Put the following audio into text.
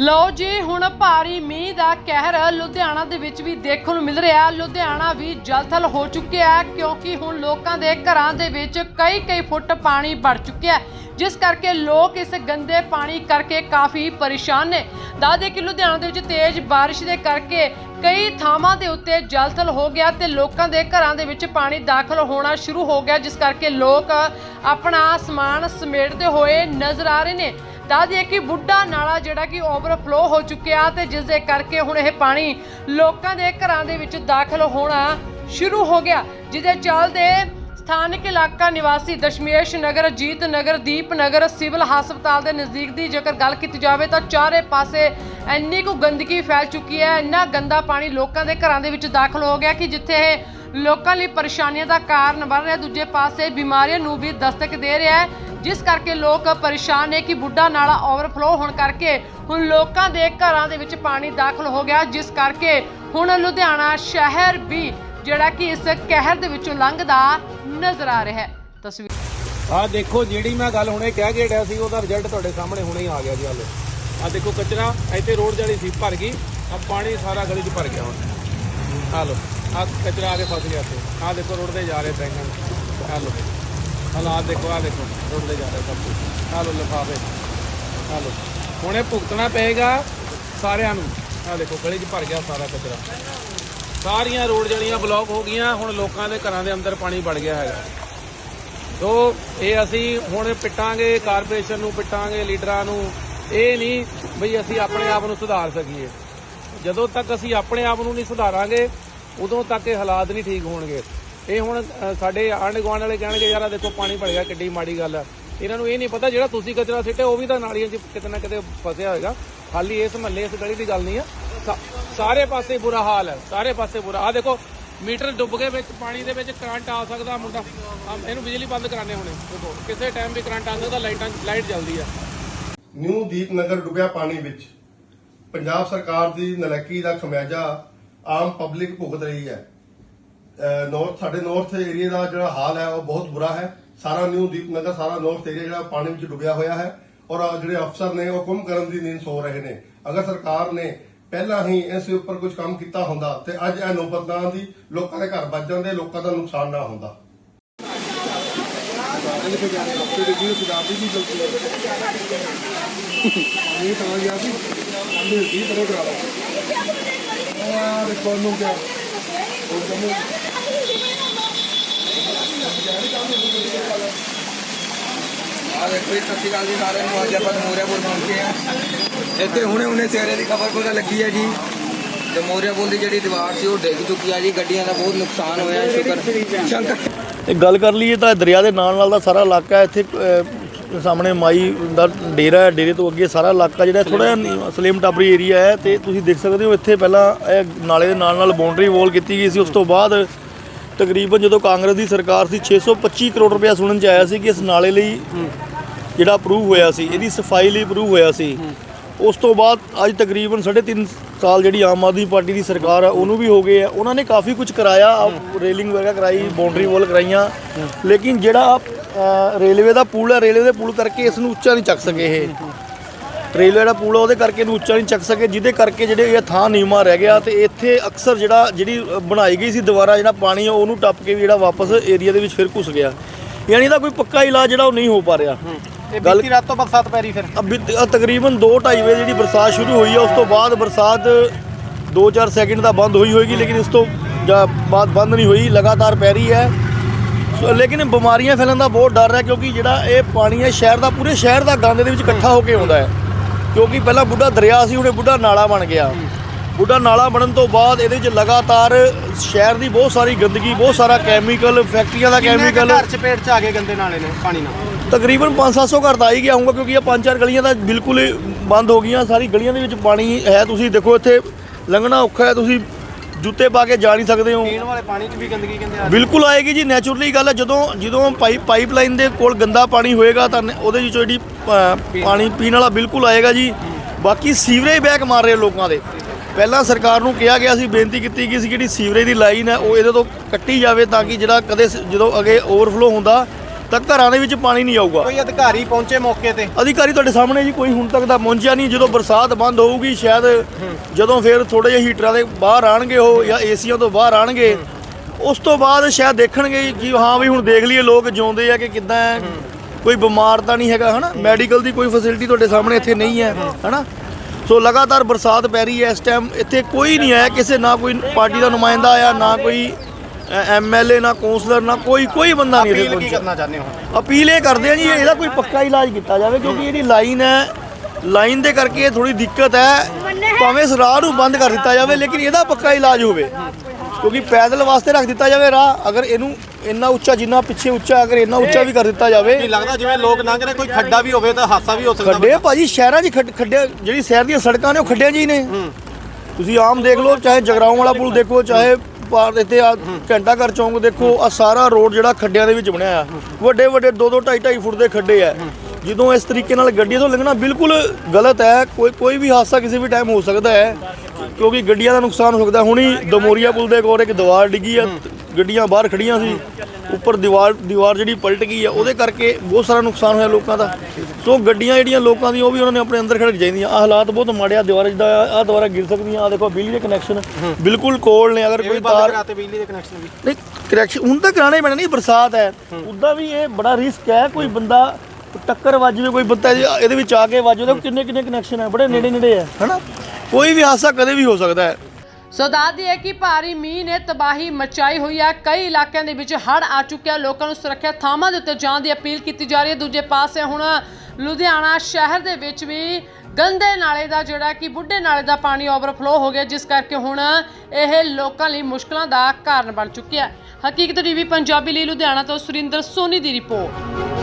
ਲਓ ਜੀ, ਹੁਣ ਭਾਰੀ ਮੀਂਹ ਦਾ ਕਹਿਰ ਲੁਧਿਆਣਾ ਦੇ ਵਿੱਚ ਵੀ ਦੇਖਣ ਨੂੰ ਮਿਲ ਰਿਹਾ। ਲੁਧਿਆਣਾ ਵੀ ਜਲਥਲ ਹੋ ਚੁੱਕਿਆ ਹੈ ਕਿਉਂਕਿ ਹੁਣ ਲੋਕਾਂ ਦੇ ਘਰਾਂ ਦੇ ਵਿੱਚ ਕਈ ਕਈ ਫੁੱਟ ਪਾਣੀ ਵੜ ਚੁੱਕਿਆ ਹੈ, ਜਿਸ ਕਰਕੇ ਲੋਕ ਇਸ ਗੰਦੇ ਪਾਣੀ ਕਰਕੇ ਕਾਫੀ ਪਰੇਸ਼ਾਨ ਨੇ। ਦੱਸਦੇ ਕਿ ਲੁਧਿਆਣਾ ਦੇ ਵਿੱਚ ਤੇਜ਼ ਬਾਰਿਸ਼ ਦੇ ਕਰਕੇ ਕਈ ਥਾਵਾਂ ਦੇ ਉੱਤੇ ਜਲਥਲ ਹੋ ਗਿਆ ਤੇ ਲੋਕਾਂ ਦੇ ਘਰਾਂ ਦੇ ਵਿੱਚ ਪਾਣੀ ਦਾਖਲ ਹੋਣਾ ਸ਼ੁਰੂ ਹੋ ਗਿਆ, ਜਿਸ ਕਰਕੇ ਲੋਕ ਆਪਣਾ ਸਮਾਨ ਸਮੇਟਦੇ ਹੋਏ ਨਜ਼ਰ ਆ ਰਹੇ ਨੇ। ਦੱਸ ਦਈਏ ਕਿ ਬੁੱਢਾ ਨਾਲਾ ਜਿਹੜਾ ਕਿ ਓਵਰਫਲੋ ਹੋ ਚੁੱਕਿਆ ਤੇ ਜਿਸ ਦੇ ਕਰਕੇ ਹੁਣ ਇਹ ਪਾਣੀ ਲੋਕਾਂ ਦੇ ਘਰਾਂ ਦੇ ਵਿੱਚ ਦਾਖਲ ਹੋਣਾ ਸ਼ੁਰੂ ਹੋ ਗਿਆ, ਜਿਹਦੇ ਚੱਲਦੇ ਸਥਾਨਕ ਇਲਾਕਾ ਨਿਵਾਸੀ ਦਸ਼ਮੇਸ਼ ਨਗਰ ਜੀਤ ਨਗਰ, ਦੀਪ ਨਗਰ, ਸਿਵਲ ਹਸਪਤਾਲ ਦੇ ਨਜ਼ਦੀਕ ਦੀ ਜੇਕਰ ਗੱਲ ਕੀਤੀ ਜਾਵੇ ਤਾਂ ਚਾਰੇ ਪਾਸੇ ਇੰਨੀ ਕੁ ਗੰਦਗੀ ਫੈਲ ਚੁੱਕੀ ਹੈ, ਇੰਨਾ ਗੰਦਾ ਪਾਣੀ ਲੋਕਾਂ ਦੇ ਘਰਾਂ ਦੇ ਵਿੱਚ ਦਾਖਲ ਹੋ ਗਿਆ ਕਿ ਜਿੱਥੇ ਇਹ ਲੋਕਾਂ ਲਈ ਪਰੇਸ਼ਾਨੀਆਂ ਦਾ ਕਾਰਨ ਬਣ ਰਿਹਾ, ਦੂਜੇ ਪਾਸੇ ਬਿਮਾਰੀਆਂ ਨੂੰ ਵੀ ਦਸਤਕ ਦੇ ਰਿਹਾ ਹੈ। ਜਿਸ ਕਰਕੇ ਲੋਕ ਪਰੇਸ਼ਾਨ ਨੇ ਕਿ ਬੁੱਢਾ ਨਾਲਾ ਓਵਰਫਲੋ ਹੋਣ ਕਰਕੇ ਹੁਣ ਲੋਕਾਂ ਦੇ ਘਰਾਂ ਦੇ ਵਿੱਚ ਪਾਣੀ ਦਾਖਲ ਹੋ ਗਿਆ, ਜਿਸ ਕਰਕੇ ਹੁਣ ਲੁਧਿਆਣਾ ਸ਼ਹਿਰ ਵੀ ਜਿਹੜਾ ਕਿ ਇਸ ਕਹਿਰ ਦੇ ਵਿੱਚੋਂ ਲੰਘਦਾ ਨਜ਼ਰ ਆ ਰਿਹਾ ਹੈ। ਤਸਵੀਰ ਆ ਦੇਖੋ, ਜਿਹੜੀ ਮੈਂ ਗੱਲ ਹੁਣੇ ਕਹਿ ਕੇ ਡਿਆ ਸੀ, ਉਹਦਾ ਰਿਜ਼ਲਟ ਤੁਹਾਡੇ ਸਾਹਮਣੇ ਹੁਣੇ ਆ ਗਿਆ ਜੀ ਹਾਲੇ। ਆ ਦੇਖੋ ਕਚਰਾ ਇੱਥੇ ਰੋਡ ਜਿਹੜੀ ਸੀ, ਭਰ ਗਈ। ਆ ਪਾਣੀ ਸਾਰਾ ਗਲੀ 'ਚ ਭਰ ਗਿਆ ਹੁਣ। ਆ ਲੋ ਆ ਕਚਰਾ ਆ ਕੇ ਫਸ ਗਿਆ ਇੱਥੇ। ਆ ਦੇਖੋ ਰੋਡ ਤੇ ਜਾ ਰਹੇ ਬੈਂਗਣ ਆ ਲੋ ਹਾਲਾਤ ਦੇਖੋ ਆ ਦੇਖੋ ਰੋਡ ਤੇ ਜਾ ਰਹੇ ਸਭ ਕੁਝ। ਆ ਲੋ ਲਿਫਾਫੇ ਆ ਲੋ ਹੁਣੇ ਭੁਗਤਣਾ ਪਏਗਾ ਸਾਰਿਆਂ ਨੂੰ। ਆ ਦੇਖੋ, ਗਲੀ 'ਚ ਭਰ ਗਿਆ ਸਾਰਾ ਕਚਰਾ। ਸਾਰੀਆਂ ਰੋਡ ਜਿਹੜੀਆਂ ਬਲੌਕ ਹੋ ਗਈਆਂ, ਹੁਣ ਲੋਕਾਂ ਦੇ ਘਰਾਂ ਦੇ ਅੰਦਰ ਪਾਣੀ ਵੜ ਗਿਆ ਹੈਗਾ। ਤੋ ਇਹ ਅਸੀਂ ਹੁਣ ਪਿੱਟਾਂਗੇ, ਕਾਰਪੋਰੇਸ਼ਨ ਨੂੰ ਪਿੱਟਾਂਗੇ, ਲੀਡਰਾਂ ਨੂੰ। ਇਹ ਨਹੀਂ ਬਈ ਅਸੀਂ ਆਪਣੇ ਆਪ ਨੂੰ ਸੁਧਾਰ ਸਕੀਏ। ਜਦੋਂ ਤੱਕ ਅਸੀਂ ਆਪਣੇ ਆਪ ਨੂੰ ਨਹੀਂ ਸੁਧਾਰਾਂਗੇ, ਉਦੋਂ ਤੱਕ ਇਹ ਹਾਲਾਤ ਨਹੀਂ ਠੀਕ ਹੋਣਗੇ। ਇਹ ਹੁਣ ਸਾਡੇ ਆਂਢ ਗੁਆਂਢ ਵਾਲੇ ਕਹਿਣਗੇ, ਯਾਰ ਆ ਦੇਖੋ, ਪਾਣੀ ਭਰ ਗਿਆ ਕਿੱਡੀ ਮਾੜੀ ਗੱਲ ਹੈ ਇਹਨਾਂ ਨੂੰ ਇਹ ਨਹੀਂ ਪਤਾ, ਜਿਹੜਾ ਤੁਸੀਂ ਕਚਰਾ ਸਿੱਟੇ ਉਹ ਵੀ ਤਾਂ ਨਾਲੀਆਂ 'ਚ ਕਿਤੇ ਨਾ ਕਿਤੇ ਫਸਿਆ ਹੋਏਗਾ। ਖਾਲੀ ਇਸ ਮਹੱਲੇ, ਇਸ ਗਲੀ ਦੀ ਗੱਲ ਨਹੀਂ ਆ। ਸਾਰੇ ਪਾਸੇ ਬੁਰਾ ਹਾਲ ਹੈ ਸਾਰੇ ਪਾਸੇ ਬੁਰਾ। ਆ ਦੇਖੋ, ਮੀਟਰ ਡੁੱਬ ਗਏ ਵਿੱਚ, ਪਾਣੀ ਦੇ ਵਿੱਚ ਕਰੰਟ ਆ ਸਕਦਾ ਮੁੰਡਾ। ਇਹਨੂੰ ਬਿਜਲੀ ਬੰਦ ਕਰਾਣੇ ਹੁਣੇ। ਦੇਖੋ, ਕਿਸੇ ਟਾਈਮ ਵੀ ਕਰੰਟ ਆ ਸਕਦਾ, ਲਾਈਟਾਂ, ਲਾਈਟ ਜਲਦੀ ਆ। ਨਿਊ ਦੀਪਨਗਰ ਡੁੱਬਿਆ ਪਾਣੀ ਵਿੱਚ। ਪੰਜਾਬ ਸਰਕਾਰ ਦੀ ਨਲਕੀ ਦਾ ਖਮਿਆਜਾ ਆਮ ਪਬਲਿਕ ਭੁਗਤ ਰਹੀ ਹੈ। ਨਾਰਥ ਸਾਡੇ ਨਾਰਥ ਏਰੀਆ ਦਾ ਜਿਹੜਾ ਹਾਲ ਹੈ, ਉਹ ਬਹੁਤ ਬੁਰਾ ਹੈ। ਸਾਰਾ ਨਿਊ ਦੀਪਨਗਰ, ਸਾਰਾ ਨਾਰਥ ਏਰੀਆ ਜਿਹੜਾ ਪਾਣੀ ਵਿੱਚ ਡੁੱਬਿਆ ਹੋਇਆ ਹੈ ਔਰ ਜਿਹੜੇ ਅਫਸਰ ਨੇ, ਉਹ ਕੁੰਭ ਕਰਨ ਦੀ ਨੀਂਦ ਸੋ ਰਹੇ ਨੇ। ਅਗਰ ਸਰਕਾਰ ਨੇ ਪਹਿਲਾਂ ਹੀ ਇਸ ਉੱਪਰ ਕੁਝ ਕੰਮ ਕੀਤਾ ਹੁੰਦਾ ਤੇ ਅੱਜ ਇਹ ਨੌਬਤ ਨਾ ਆਉਂਦੀ ਲੋਕਾਂ ਦੇ ਘਰ ਵੱਜ ਜਾਂਦੇ, ਲੋਕਾਂ ਦਾ ਨੁਕਸਾਨ ਨਾ ਹੁੰਦਾ। ਆ ਦੇਖੋ ਜੀ ਸਤਿ ਸ਼੍ਰੀ ਅਕਾਲ ਜੀ ਸਾਰਿਆਂ ਨੂੰ ਅੱਜ ਆਪਾਂ ਮੋਰਿਆਪੁਰ ਪਹੁੰਚੇ ਆ ਇੱਥੇ ਹੁਣੇ ਹੁਣੇ ਸਵੇਰੇ ਦੀ ਖਬਰ ਪਤਾ ਲੱਗੀ ਹੈ ਜੀ। ਤੇ ਮੋਰਿਆਪੁਰ ਦੀ ਜਿਹੜੀ ਦੀਵਾਰ ਸੀ, ਉਹ ਡਿੱਗ ਚੁੱਕੀ ਆ ਜੀ। ਗੱਡੀਆਂ ਦਾ ਬਹੁਤ ਨੁਕਸਾਨ ਹੋਇਆ ਸ਼ੁਕਰ। ਸ਼ੰਕਰ। ਇਹ ਗੱਲ ਕਰ ਲਈਏ ਤਾਂ ਦਰਿਆ ਦੇ ਨਾਲ ਨਾਲ ਦਾ ਸਾਰਾ ਇਲਾਕਾ ਇੱਥੇ ਸਾਹਮਣੇ ਮਾਈ ਦਾ ਡੇਰਾ ਹੈ। ਡੇਰੇ ਤੋਂ ਅੱਗੇ ਸਾਰਾ ਇਲਾਕਾ ਜਿਹੜਾ ਥੋੜਾ ਜਿਹਾ ਟਾਬਰੀ ਏਰੀਆ ਹੈ। ਤੇ ਤੁਸੀਂ ਦੇਖ ਸਕਦੇ ਹੋ, ਇੱਥੇ ਪਹਿਲਾਂ ਇਹ ਨਾਲੇ ਦੇ ਨਾਲ ਨਾਲ ਬਾਉਂਡਰੀ ਵਾਲ ਕੀਤੀ ਗਈ ਸੀ। ਉਸ ਤੋਂ ਬਾਅਦ ਤਕਰੀਬਨ ਜਦੋਂ ਕਾਂਗਰਸ ਦੀ ਸਰਕਾਰ ਸੀ 625 ਕਰੋੜ ਰੁਪਇਆ ਸੁਣਨ ਚ ਆਇਆ ਸੀ ਕਿ ਇਸ ਨਾਲੇ ਲਈ ਜਿਹੜਾ ਅਪਰੂਵ ਹੋਇਆ ਸੀ, ਇਹਦੀ ਸਫ਼ਾਈ ਲਈ ਅਪਰੂਵ ਹੋਇਆ ਸੀ। ਉਸ ਤੋਂ ਬਾਅਦ ਅੱਜ ਤਕਰੀਬਨ 3.5 ਸਾਲ ਜਿਹੜੀ ਆਮ ਆਦਮੀ ਪਾਰਟੀ ਦੀ ਸਰਕਾਰ ਆ, ਉਹਨੂੰ ਵੀ ਹੋ ਗਏ ਆ। ਉਹਨਾਂ ਨੇ ਕਾਫੀ ਕੁਝ ਕਰਾਇਆ ਰੇਲਿੰਗ ਵਗੈਰਾ ਕਰਾਈ ਬਾਉਂਡਰੀ ਵਾਲ ਕਰਾਈਆਂ। ਲੇਕਿਨ ਜਿਹੜਾ ਰੇਲਵੇ ਦਾ ਪੁਲ ਹੈ ਰੇਲਵੇ ਦੇ ਪੁਲ ਕਰਕੇ ਇਸ ਨੂੰ ਉੱਚਾ ਨਹੀਂ ਚੱਕ ਸਕੇ ਇਹ। ਰੇਲਵੇ ਦਾ ਪੁਲ ਆ ਉਹਦੇ ਕਰਕੇ ਇਹਨੂੰ ਉੱਚਾ ਨਹੀਂ ਚੱਕ ਸਕੇ ਜਿਹਦੇ ਕਰਕੇ ਜਿਹੜੇ ਇਹ ਥਾਂ ਨੀਵਾਂ ਰਹਿ ਗਿਆ ਤੇ ਇੱਥੇ ਅਕਸਰ ਜਿਹੜਾ ਜਿਹੜੀ ਬਣਾਈ ਗਈ ਸੀ ਦੁਬਾਰਾ ਜਿਹੜਾ ਪਾਣੀ ਆ ਉਹਨੂੰ ਟੱਪ ਕੇ ਵੀ ਜਿਹੜਾ ਵਾਪਸ ਏਰੀਆ ਦੇ ਵਿੱਚ ਫਿਰ ਘੁਸ ਗਿਆ। ਯਾਨੀ ਇਹਦਾ ਕੋਈ ਪੱਕਾ ਇਲਾਜ ਜਿਹੜਾ ਉਹ ਨਹੀਂ ਹੋ ਪਾ ਰਿਹਾ। ਬੀਤੀ ਰਾਤ ਤੋਂ ਬਰਸਾਤ ਪੈ ਰਹੀ ਫਿਰ। ਅਭੀ ਅ, ਤਕਰੀਬਨ 2:30 ਵਜੇ ਜਿਹੜੀ ਬਰਸਾਤ ਸ਼ੁਰੂ ਹੋਈ ਹੈ ਉਸ ਤੋਂ ਬਾਅਦ ਬਰਸਾਤ 2-4 ਸੈਕਿੰਡ ਦਾ ਬੰਦ ਹੋਈ ਹੋਏਗੀ ਲੇਕਿਨ ਇਸ ਤੋਂ ਜਾ- ਬਾਅਦ ਬੰਦ ਨਹੀਂ ਹੋਈ ਲਗਾਤਾਰ ਪੈ ਰਹੀ ਹੈ। ਸੋ ਲੇਕਿਨ ਬਿਮਾਰੀਆਂ ਫੈਲਣ ਦਾ ਬਹੁਤ ਡਰ ਹੈ ਕਿਉਂਕਿ ਜਿਹੜਾ ਇਹ ਪਾਣੀ ਹੈ ਸ਼ਹਿਰ ਦਾ ਪੂਰੇ ਸ਼ਹਿਰ ਦਾ ਗੰਦ ਦੇ ਵਿੱਚ ਇਕੱਠਾ ਹੋ ਕੇ ਆਉਂਦਾ ਹੈ। ਕਿਉਂਕਿ ਪਹਿਲਾਂ ਬੁੱਢਾ ਦਰਿਆ ਸੀ ਹੁਣ ਇਹ ਬੁੱਢਾ ਨਾਲਾ ਬਣ ਗਿਆ। ਬੁੱਢਾ ਨਾਲਾ ਬਣਨ ਤੋਂ ਬਾਅਦ ਇਹਦੇ ਵਿੱਚ ਲਗਾਤਾਰ ਸ਼ਹਿਰ ਦੀ ਬਹੁਤ ਸਾਰੀ ਗੰਦਗੀ ਬਹੁਤ ਸਾਰਾ ਕੈਮੀਕਲ ਫੈਕਟਰੀਆਂ ਦਾ ਕੈਮੀਕਲ ਘਰ ਚਪੇਟ ਚ ਆ ਗਏ ਗੰਦੇ ਨਾਲੇ ਨੇ ਪਾਣੀ ਨਾਲ? ਤਕਰੀਬਨ 5-700 ਘਰ ਤਾਂ ਆ ਹੀ ਗਿਆ ਹੋਊਗਾ ਕਿਉਂਕਿ ਇਹ ਪੰਜ ਚਾਰ ਗਲੀਆਂ ਤਾਂ ਬਿਲਕੁਲ ਹੀ ਬੰਦ ਹੋ ਗਈਆਂ। ਸਾਰੀ ਗਲੀਆਂ ਦੇ ਵਿੱਚ ਪਾਣੀ ਹੈ ਤੁਸੀਂ ਦੇਖੋ ਇੱਥੇ ਲੰਘਣਾ ਔਖਾ ਹੈ ਤੁਸੀਂ ਜੁੱਤੇ ਪਾ ਕੇ ਜਾ ਨਹੀਂ ਸਕਦੇ ਹੋ ਪੀਣ ਵਾਲੇ ਪਾਣੀ ਚ ਵੀ ਗੰਦਗੀ ਕਹਿੰਦੇ ਆ ਬਿਲਕੁਲ ਆਏਗੀ ਜੀ ਨੈਚੁਰਲੀ ਗੱਲ ਹੈ ਜਦੋਂ ਜਦੋਂ ਪਾਈਪ ਪਾਈਪਲਾਈਨ ਦੇ ਕੋਲ ਗੰਦਾ ਪਾਣੀ ਹੋਏਗਾ ਤਾਂ ਉਹਦੇ ਵਿੱਚੋਂ ਜਿਹੜੀ ਅ, ਪਾਣੀ ਪੀਣ ਵਾਲਾ। ਬਿਲਕੁਲ ਆਏਗਾ ਜੀ। ਬਾਕੀ ਸੀਵਰੇਜ ਬੈਕ ਮਾਰ ਰਹੇ ਲੋਕਾਂ ਦੇ। ਪਹਿਲਾਂ ਸਰਕਾਰ ਨੂੰ ਕਿਹਾ ਗਿਆ ਸੀ ਬੇਨਤੀ ਕੀਤੀ ਗਈ ਸੀ ਜਿਹੜੀ ਸੀਵਰੇਜ ਦੀ ਲਾਈਨ ਹੈ ਉਹ ਇਹਦੇ ਤੋਂ ਕੱਟੀ ਜਾਵੇ ਤਾਂ ਕਿ ਜਿਹੜਾ ਕਦੇ ਸ- ਜਦੋਂ ਅੱਗੇ ਓਵਰਫਲੋ ਹੁੰਦਾ ਤਾਂ ਘਰਾਂ ਦੇ ਵਿੱਚ ਪਾਣੀ ਨਹੀਂ ਆਊਗਾ। ਕੋਈ ਅਧਿਕਾਰੀ ਪਹੁੰਚੇ ਮੌਕੇ ਤੇ? ਅਧਿਕਾਰੀ ਤੁਹਾਡੇ ਸਾਹਮਣੇ ਜੀ ਕੋਈ ਹੁਣ ਤੱਕ ਦਾ ਪਹੁੰਚਿਆ ਨਹੀਂ। ਜਦੋਂ ਬਰਸਾਤ ਬੰਦ ਹੋਊਗੀ ਸ਼ਾਇਦ ਜਦੋਂ ਫਿਰ ਥੋੜੇ ਜਿਹੇ ਹੀਟਰਾਂ ਦੇ ਬਾਹਰ ਆਣਗੇ ਉਹ ਜਾਂ ਏਸੀਆਂ ਤੋਂ ਬਾਹਰ ਆਣਗੇ ਉਸ ਤੋਂ ਬਾਅਦ ਸ਼ਾਇਦ ਦੇਖਣਗੇ ਕਿ ਹਾਂ ਵੀ ਹੁਣ ਦੇਖ ਲਈਏ ਲੋਕ ਜਿਉਂਦੇ ਆ ਕਿ ਕਿੱਦਾਂ ਕੋਈ ਬਿਮਾਰ ਤਾਂ ਨਹੀਂ ਹੈਗਾ ਹਨਾ? ਮੈਡੀਕਲ ਦੀ ਕੋਈ ਫੈਸਿਲਿਟੀ ਤੁਹਾਡੇ ਸਾਹਮਣੇ ਇੱਥੇ ਨਹੀਂ ਹੈ ਹਨਾ? ਸੋ ਲਗਾਤਾਰ ਬਰਸਾਤ ਪੈ ਰਹੀ ਹੈ ਇਸ ਟਾਈਮ ਇੱਥੇ ਕੋਈ ਨਹੀਂ ਆਇਆ ਕਿਸੇ ਨਾ ਕੋਈ ਪਾਰਟੀ ਦਾ ਨੁਮਾਇੰਦਾ ਆਇਆ ਨਾ ਕੋਈ ਐਮਐਲਏ ਨਾ ਕੌਂਸਲਰ ਨਾ ਕੋਈ ਕੋਈ ਬੰਦਾ ਨਹੀਂ ਇੱਥੇ ਅਪੀਲ ਕੀ ਪਹੁੰਚਿਆ। ਕਰਨਾ ਚਾਹੁੰਦੇ ਹੋ? ਅਪੀਲ ਇਹ ਕਰਦੇ ਆ ਜੀ ਇਹਦਾ ਕੋਈ ਪੱਕਾ ਇਲਾਜ ਕੀਤਾ ਜਾਵੇ ਕਿਉਂਕਿ ਜਿਹੜੀ ਲਾਈਨ ਹੈ। ਲਾਈਨ ਦੇ ਕਰਕੇ ਇਹ ਥੋੜੀ ਦਿੱਕਤ ਹੈ। ਭਾਵੇਂ ਇਸ ਰਾਹ ਨੂੰ ਬੰਦ ਕਰ ਦਿੱਤਾ ਜਾਵੇ ਲੇਕਿਨ ਇਹਦਾ ਪੱਕਾ ਇਲਾਜ ਹੋਵੇ। ਕਿਉਂਕਿ ਪੈਦਲ ਵਾਸਤੇ ਰੱਖ ਦਿੱਤਾ ਜਾਵੇ ਰਾਹ ਅਗਰ ਇਹਨੂੰ ਇੰਨਾ ਉੱਚਾ ਜਿੰਨਾ ਪਿੱਛੇ ਉੱਚਾ ਅਗਰ ਇੰਨਾ ਉੱਚਾ ਵੀ ਕਰ ਦਿੱਤਾ ਜਾਵੇ। ਕੀ ਲੱਗਦਾ ਜਿਵੇਂ ਲੋਕ ਲੰਘ ਰਹੇ ਕੋਈ ਖੱਡਾ ਵੀ ਹੋਵੇ ਤਾਂ ਹਾਦਸਾ ਵੀ ਹੋ ਸਕਦਾ ਖੱਡੇ ਭਾਜੀ ਸ਼ਹਿਰਾਂ 'ਚ ਖੱਡ- ਖੱਡੇ ਜਿਹੜੀ ਸ਼ਹਿਰ ਦੀਆਂ ਸੜਕਾਂ ਨੇ ਉਹ ਖੱਡਿਆਂ 'ਚ ਹੀ ਨੇ। ਤੁਸੀਂ ਆਮ ਦੇਖ ਲਓ ਚਾਹੇ ਜਗਰਾਉਂ ਵਾਲਾ ਪੁਲ ਦੇਖੋ ਚਾਹੇ ਪਾਰ ਇੱਥੇ ਆ, ਘੰਟਾ ਘਰ ਚੌਂਕ ਦੇਖੋ, ਆ ਸਾਰਾ ਰੋਡ ਜਿਹੜਾ ਖੱਡਿਆਂ ਦੇ ਵਿੱਚ ਬਣਿਆ ਆ। ਵੱਡੇ ਵੱਡੇ 2 2 2.5 2.5 ਫੁੱਟ ਦੇ ਖੱਡੇ ਆ। ਜਦੋਂ ਇਸ ਤਰੀਕੇ ਨਾਲ ਗੱਡੀਆਂ ਤੋਂ ਲੰਘਣਾ ਬਿਲਕੁਲ ਗਲਤ ਹੈ। ਕੋਈ ਕੋਈ ਵੀ ਹਾਦਸਾ ਕਿਸੇ ਵੀ ਟਾਈਮ ਹੋ ਸਕਦਾ ਹੈ, ਕਿਉਂਕਿ ਗੱਡੀਆਂ ਦਾ ਨੁਕਸਾਨ ਹੋ ਸਕਦਾ। ਹੁਣੀ ਦਮੋਰੀਆ ਪੁਲ ਦੇ ਕੋਲ ਇੱਕ ਦੀਵਾਰ ਡਿੱਗੀ ਆ, ਗੱਡੀਆਂ ਬਾਹਰ ਖੜੀਆਂ ਸੀ। ਉੱਪਰ ਦੀਵਾਰ ਦੀਵਾਰ ਜਿਹੜੀ ਪਲਟ ਗਈ ਆ, ਉਹਦੇ ਕਰਕੇ ਬਹੁਤ ਸਾਰਾ ਨੁਕਸਾਨ ਹੋਇਆ ਲੋਕਾਂ ਦਾ। ਸੋ ਗੱਡੀਆਂ ਜਿਹੜੀਆਂ ਲੋਕਾਂ ਦੀ ਉਹ ਵੀ ਉਹਨਾਂ ਨੇ ਆਪਣੇ ਅੰਦਰ ਖੜਕ ਚਾਹੀਦੀਆਂ। ਆ ਹਾਲਾਤ ਬਹੁਤ ਮਾੜੇ ਆ ਦੀਵਾਰ ਜਿੱਦਾਂ ਆ ਦੀਵਾਰਾਂ ਗਿਰ ਸਕਦੀਆਂ ਆ ਦੇਖੋ ਬਿਜਲੀ ਦੇ ਕਨੈਕਸ਼ਨ ਬਿਲਕੁਲ ਕੋਲ ਨੇ ਅਗਰ ਕੋਈ ਤਾਰ ਕਰਾਤੇ ਬਿਜਲੀ ਦੇ ਕਨੈਕਸ਼ਨ ਵੀ। ਨਹੀਂ ਕਰੈਕਸ਼ਨ ਹੁਣ ਤਾਂ ਕਰਾਣਾ ਹੀ ਪੈਣਾ ਨਹੀਂ ਬਰਸਾਤ ਹੈ। ਉਦਾਂ ਵੀ ਇਹ ਬੜਾ ਰਿਸਕ ਹੈ ਕੋਈ ਬੰਦਾ ਟੱਕਰ ਵੱਜ ਜਾਵੇ ਕੋਈ ਬੰਦਾ ਇਹਦੇ- ਵਿੱਚ ਆ ਕੇ ਵੱਜ ਜਾਵੇ ਕਿੰਨੇ ਕਿੰਨੇ ਕਨੈਕਸ਼ਨ ਹੈ ਬੜੇ ਨੇੜੇ ਨੇੜੇ ਹੈ ਹਨਾ? ਕੋਈ ਵੀ ਹਾਦਸਾ ਕਦੇ ਵੀ ਹੋ ਸਕਦਾ ਹੈ। ਸੋ ਦੱਸਦੀ ਹੈ ਕਿ ਭਾਰੀ ਮੀਂਹ ਨੇ ਤਬਾਹੀ ਮਚਾਈ ਹੋਈ ਹੈ ਕਈ ਇਲਾਕਿਆਂ ਦੇ ਵਿੱਚ ਹੜ੍ਹ ਆ ਚੁੱਕਿਆ ਲੋਕਾਂ ਨੂੰ ਸੁਰੱਖਿਆ ਥਾਵਾਂ ਦੇ ਉੱਤੇ ਜਾਣ ਦੀ ਅਪੀਲ ਕੀਤੀ ਜਾ ਰਹੀ ਹੈ। ਦੂਜੇ ਪਾਸੇ ਹੁਣ ਲੁਧਿਆਣਾ ਸ਼ਹਿਰ ਦੇ ਵਿੱਚ ਵੀ ਗੰਦੇ ਨਾਲੇ ਦਾ ਜਿਹੜਾ ਕਿ ਬੁੱਢੇ ਨਾਲੇ ਦਾ ਪਾਣੀ ਓਵਰਫਲੋ ਹੋ ਗਿਆ, ਜਿਸ ਕਰਕੇ ਹੁਣ ਇਹ ਲੋਕਾਂ ਲਈ ਮੁਸ਼ਕਲਾਂ ਦਾ ਕਾਰਨ ਬਣ ਚੁੱਕਿਆ ਹੈ। ਹਕੀਕਤ ਟੀਵੀ ਪੰਜਾਬੀ ਲਈ ਲੁਧਿਆਣਾ ਤੋਂ ਸੁਰਿੰਦਰ ਸੋਨੀ ਦੀ ਰਿਪੋਰਟ।